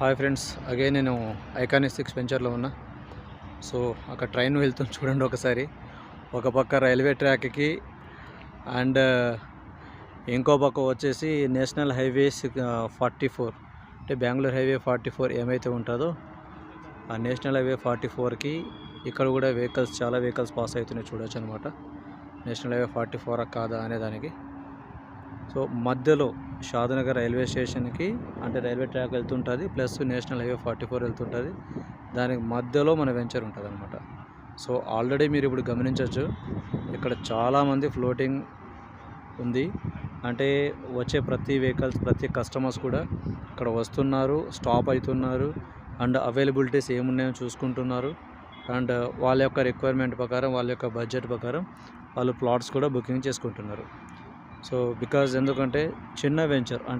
Hi friends. అగే నేను iconic six వెంచర్లో ఉన్నా. సో అక్కడ ట్రైన్ వెళ్తుంది చూడండి ఒకసారి. ఒక పక్క రైల్వే ట్రాక్కి అండ్ ఇంకో పక్క వచ్చేసి నేషనల్ హైవే ఫార్టీ ఫోర్. అంటే బెంగళూరు హైవే ఫార్టీ ఫోర్ ఏమైతే ఉంటుందో ఆ నేషనల్ హైవే ఫార్టీ ఫోర్కి ఇక్కడ కూడా వెహికల్స్ చాలా వెహికల్స్ పాస్ అవుతున్నాయి చూడొచ్చు అనమాట నేషనల్ హైవే ఫార్టీ ఫోర్ కాదా అనే దానికి. సో మధ్యలో షాద్నగర్ రైల్వే స్టేషన్కి అంటే railway track వెళ్తుంటుంది plus national highway forty four వెళ్తుంటుంది. దానికి మధ్యలో మన వెంచర్ ఉంటుంది అనమాట సో ఆల్రెడీ మీరు ఇప్పుడు గమనించవచ్చు ఇక్కడ చాలామంది ఫ్లోటింగ్ ఉంది. అంటే వచ్చే ప్రతి వెహికల్స్ ప్రతి కస్టమర్స్ కూడా ఇక్కడ వస్తున్నారు స్టాప్ అవుతున్నారు అండ్ అవైలబిలిటీస్ ఏమున్నాయో చూసుకుంటున్నారు. అండ్ వాళ్ళ యొక్క రిక్వైర్మెంట్ ప్రకారం వాళ్ళ యొక్క బడ్జెట్ ప్రకారం వాళ్ళు ప్లాట్స్ కూడా బుకింగ్ చేసుకుంటున్నారు. సో బికాజ్ ఎందుకంటే చిన్న వెంచర్ అంటే